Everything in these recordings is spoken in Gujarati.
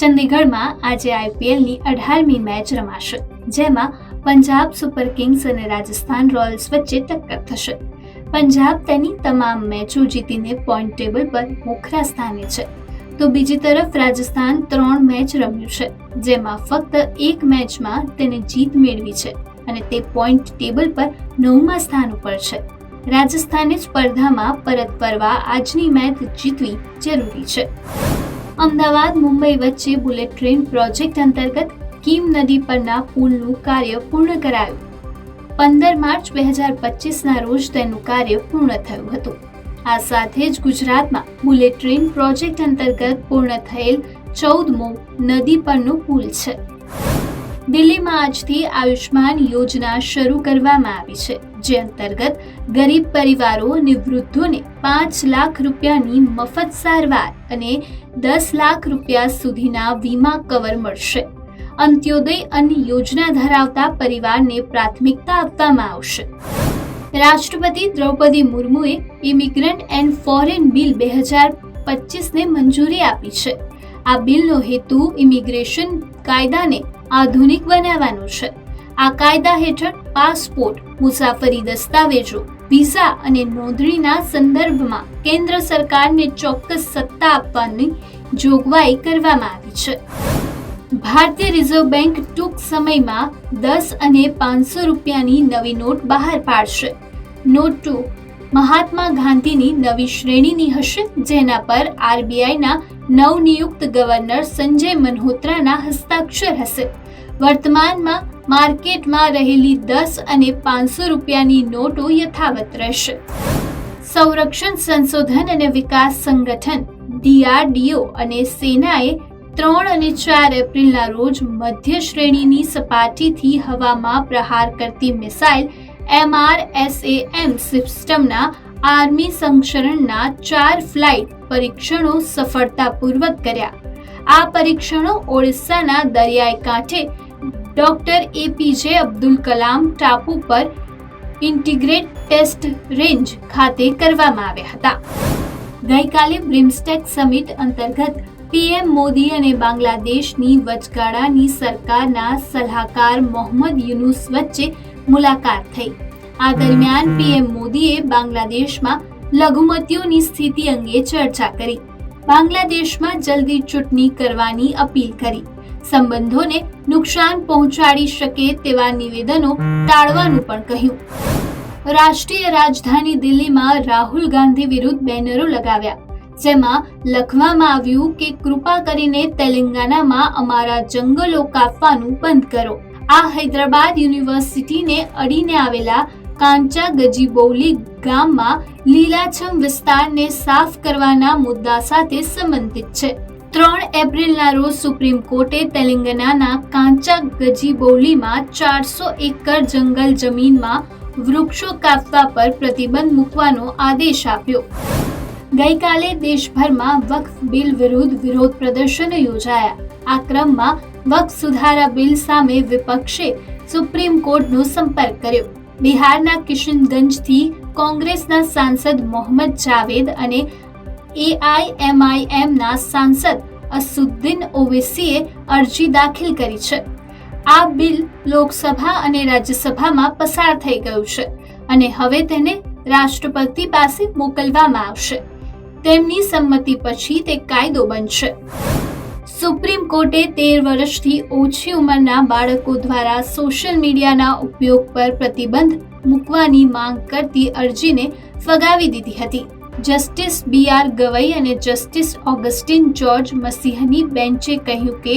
ચંદીગઢમાં આજે આઈપીએલની અઢારમી મેચ રમાશે, જેમાં પંજાબ સુપર કિંગ્સ અને રાજસ્થાન રોયલ્સ વચ્ચે ટક્કર થશે. પંજાબ તેની તમામ મેચો જીતીને પોઈન્ટ ટેબલ પર મોખરા સ્થાને છે. તો બીજી તરફ રાજસ્થાન ત્રણ મેચ રમ્યું છે, જેમાં ફક્ત એક મેચમાં તેને જીત મેળવી છે અને તે પોઈન્ટ ટેબલ પર નવમા સ્થાન ઉપર છે. રાજસ્થાને સ્પર્ધામાં પરત ફરવા આજની મેચ જીતવી જરૂરી છે. અમદાવાદ, મુંબઈ વચ્ચે બુલેટ ટ્રેન પ્રોજેક્ટ અંતર્ગત કીમ નદી પરના પુલનું કાર્ય પૂર્ણ કરાયું. પંદર માર્ચ બે હજાર પચીસના રોજ તેનું કાર્ય પૂર્ણ થયું હતું. આ સાથે જ ગુજરાતમાં બુલેટ ટ્રેન પ્રોજેક્ટ અંતર્ગત પૂર્ણ થયેલ ચૌદમો નદી પરનો પુલ છે. દિલ્હીમાં આજથી આયુષ્માન યોજના શરૂ કરવામાં આવી છે, જે અંતર્ગત ગરીબ પરિવારો અને વૃદ્ધોને પાંચ લાખ રૂપિયાની મફત સારવાર અને દસ લાખ રૂપિયા સુધીના વીમા કવર મળશે. અંત્યોદય અન્ન યોજના ધરાવતા પરિવારને પ્રાથમિકતા આપવામાં આવશે. રાષ્ટ્રપતિ દ્રૌપદી મુર્મુએ ઇમિગ્રન્ટ એન્ડ ફોરેન બિલ બે હજાર પચીસને મંજૂરી આપી છે. આ બિલનો હેતુ ઇમિગ્રેશન કાયદાને આધુનિક બનાવવાનો છે. આ કાયદા હેઠળ પાસપોર્ટ, મુસાફરી દસ્તાવેજો, વિઝા અને નોંધણીના સંદર્ભમાં કેન્દ્ર સરકારને ચોક્કસ સત્તા આપવાની જોગવાઈ કરવામાં આવી છે. ભારતીય રિઝર્વ બેંક ટૂંક સમયમાં દસ અને પાંચસો રૂપિયાની નવી નોટ બહાર પાડશે. નોટ ટુ મહાત્મા ગાંધીની નવી શ્રેણીની હશે, જેના પર આરબીઆઈના નવનિયુક્ત ગવર્નર સંજય મલ્હોત્રાના હસ્તાક્ષર હશે. વર્તમાનમાં માર્કેટમાં રહેલી દસ અને પાંચસો રૂપિયાની નોટો યથાવત રહેશે. સંરક્ષણ સંશોધન અને વિકાસ સંગઠન, ડીઆરડીઓ અને સેનાએ ત્રણ અને ચાર એપ્રિલના રોજ મધ્ય શ્રેણીની સપાટીથી હવામાં પ્રહાર કરતી મિસાઇલ એમઆરએસએએમ સિસ્ટમના આર્મી સંક્ષરણના ચાર ફ્લાઇટ પરીક્ષણો સફળતાપૂર્વક કર્યા. આ પરીક્ષણો ઓડિશાના દરિયાઈ કાંઠે ડોક્ટર એપીજે અબ્દુલ કલામ ટાપુ પર ઇન્ટિગ્રેટ ટેસ્ટ રેન્જ ખાતે કરવામાં આવ્યા હતા. ગઈકાલે બ્રિમસ્ટેક સમિટ અંતર્ગત પીએમ મોદી અને બાંગ્લાદેશની વચગાળાની સરકારના સલાહકાર મોહમ્મદ યુનુસ વચ્ચે મુલાકાત થઈ. આ દરમિયાન પીએમ મોદીએ બાંગ્લાદેશમાં લઘુમતીઓની સ્થિતિ અંગે ચર્ચા કરી. બાંગ્લાદેશમાં જલ્દી ચૂંટણી કરવાની અપીલ કરી. સંબંધોને નુકસાન પહોંચાડી શકે તેવા નિવેદનો ટાળવાનું પણ કહ્યું. રાષ્ટ્રીય રાજધાની દિલ્હીમાં રાહુલ ગાંધી વિરુદ્ધ બેનરો લગાવ્યા. જેમાં લખવામાં આવ્યું કે કૃપા કરીને તેલંગાનામાં અમારા જંગલો કાપવાનું બંધ કરો. આ હૈદરાબાદ યુનિવર્સિટીને અડીને આવેલા કાંચા ગજીબૌલી ગામમાં લીલાછમ વિસ્તારને સાફ કરવાના મુદ્દા સાથે સંબંધિત છે. ત્રણ એપ્રિલના રોજ સુપ્રીમ કોર્ટે તેલંગાનાના કાંચા ગજીબૌલીમાં ચારસો એકર જંગલ જમીનમાં વૃક્ષો કાપવા પર પ્રતિબંધ મૂકવાનો આદેશ આપ્યો. ગઈકાલે દેશભરમાં વક્ફ બિલ વિરુદ્ધ વિરોધ પ્રદર્શનો યોજાયા. આ ક્રમમાં વક્ફ સુધારા બિલ સામે વિપક્ષે સુપ્રીમ કોર્ટનો સંપર્ક કર્યો. બિહારના કિશનગંજથી કોંગ્રેસના સાંસદ મોહમ્મદ જાવેદ અને એઆઈએમઆઈએમના સાંસદ અસુદ્દીન ઓવેસીએ અરજી દાખલ કરી છે. આ બિલ લોકસભા અને રાજ્યસભામાં પસાર થઈ ગયું છે અને હવે તેને રાષ્ટ્રપતિ પાસે મોકલવામાં આવશે. તેમની સંમતિ પછી તે કાયદો બનશે. સુપ્રીમ કોર્ટે તેર વર્ષથી ઓછી ઉંમરના બાળકો દ્વારા સોશિયલ મીડિયાના ઉપયોગ પર પ્રતિબંધ મૂકવાની માંગ કરતી અરજીને ફગાવી દીધી હતી. જસ્ટિસ બી આર ગવઈ અને જસ્ટિસ ઓગસ્ટિન જ્યોર્જ મસીહની બેન્ચે કહ્યું કે,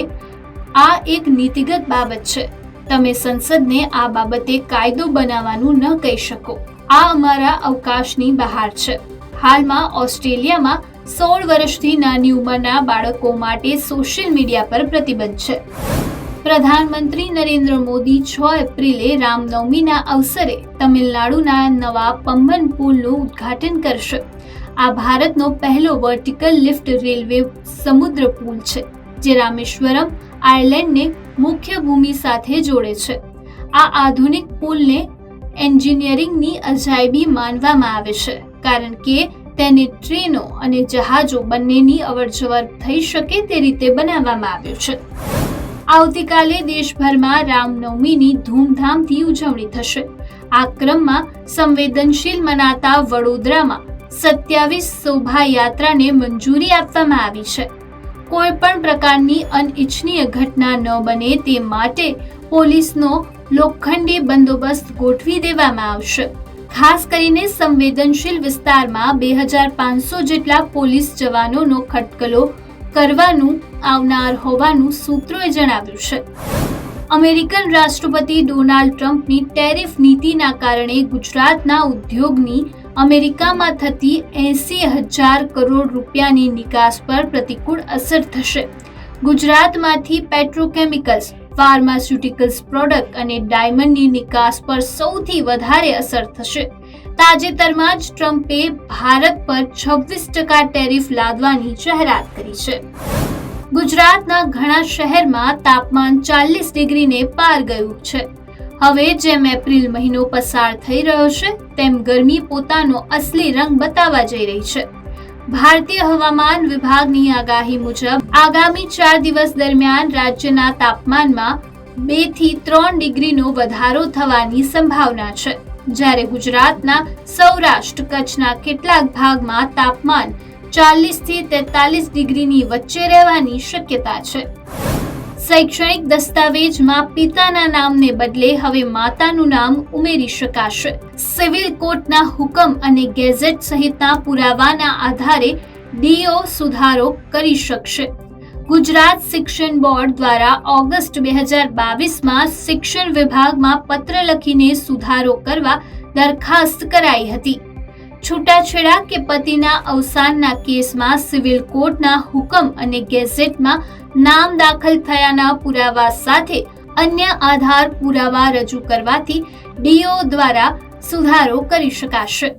આ એક નીતિગત બાબત છે. તમે સંસદને આ બાબતે કાયદો બનાવવાનું ન કહી શકો. આ અમારા અવકાશની બહાર છે. હાલમાં ઓસ્ટ્રેલિયામાં સોળ વર્ષથી નાની ઉંમરના બાળકો માટે સોશિયલ મીડિયા પર પ્રતિબંધ છે. પ્રધાનમંત્રી નરેન્દ્ર મોદી છ એપ્રિલે રામનવમીના અવસરે તમિલનાડુના નવા પમ્બન પુલનું ઉદ્ઘાટન કરશે. આ ભારતનો પહેલો વર્ટિકલ લિફ્ટ રેલવે સમુદ્ર પુલ છે, જે રામેશ્વરમ, આયર્લેન્ડને મુખ્ય ભૂમિ સાથે જોડે છે. આ આધુનિક પુલને એન્જિનિયરિંગની અજાયબી માનવામાં આવે છે. કારણ કે તેને ટ્રેનો અને જહાજો બંનેની અવરજવર થઈ શકે તે રીતે બનાવવામાં આવ્યો છે. આવતીકાલે દેશભરમાં રામનવમીની ધૂમધામથી ઉજવણી થશે. આ ક્રમમાં સંવેદનશીલ મનાતા વડોદરામાં સત્યાવીસ શોભાયાત્રાને મંજૂરી આપવામાં આવી છે. કોઈ પણ પ્રકારની અનિચ્છનીય ઘટના ન બને તે માટે પોલીસનો લોખંડી બંદોબસ્ત ગોઠવી દેવામાં આવશે. ખાસ કરીને સંવેદનશીલ વિસ્તારમાં બે હજાર પાંચસો જેટલા પોલીસ જવાનોનો ખટકલો કરવાનું આવનાર હોવાનું સૂત્રોએ જણાવ્યું છે. અમેરિકન રાષ્ટ્રપતિ ડોનાલ્ડ ટ્રમ્પની ટેરિફ નીતિના કારણે ગુજરાતના ઉદ્યોગની અમેરિકામાં થતી એંસી હજાર કરોડ રૂપિયાની નિકાસ પર પ્રતિકૂળ અસર થશે. ગુજરાતમાંથી પેટ્રોકેમિકલ્સ ફાર્માસ્યુટિકલ્સ પ્રોડક્ટ અને ડાયમંડની નિકાસ પર સૌથી વધારે અસર થશે. તાજેતરમાં જ ટ્રમ્પે ભારત પર છવ્વીસ ટકા ટેરિફ લાદવાની જાહેરાત કરી છે. ગુજરાતના ઘણા શહેરમાં તાપમાન ચાલીસ ડિગ્રીને પાર ગયું છે. હવે જેમ એપ્રિલ મહિનો પસાર થઈ રહ્યો છે, તેમ ગરમી પોતાનો અસલી રંગ બતાવવા જઈ રહી છે. ભારતીય હવામાન વિભાગની આગાહી મુજબ, આગામી ચાર દિવસ દરમિયાન રાજ્યના તાપમાનમાં બેથી ત્રણ ડિગ્રીનો વધારો થવાની સંભાવના છે. જ્યારે ગુજરાતના સૌરાષ્ટ્ર કચ્છના કેટલાક ભાગમાં તાપમાન ચાલીસથી તેતાલીસ ડિગ્રીની વચ્ચે રહેવાની શક્યતા છે. શૈક્ષણિક દસ્તાવેજમાં પિતાના નામને બદલે હવે માતાનું નામ ઉમેરી શકાશે. સિવિલ કોર્ટના હુકમ અને ગેઝેટ સહિતના પુરાવાના આધારે ડીઓ સુધારો કરી શકશે. ગુજરાત શિક્ષણ બોર્ડ દ્વારા ઓગસ્ટ બે હજાર બાવીસમાં શિક્ષણ વિભાગમાં પત્ર લખીને સુધારો કરવા દરખાસ્ત કરાઈ હતી. છૂટાછેડા કે પતિના અવસાનના કેસમાં સિવિલ કોર્ટના હુકમ અને ગેઝેટમાં નામ દાખલ થયાના પુરાવા સાથે અન્ય આધાર પુરાવા રજૂ કરવાથી ડીઓ દ્વારા સુધારો કરી શકાશે.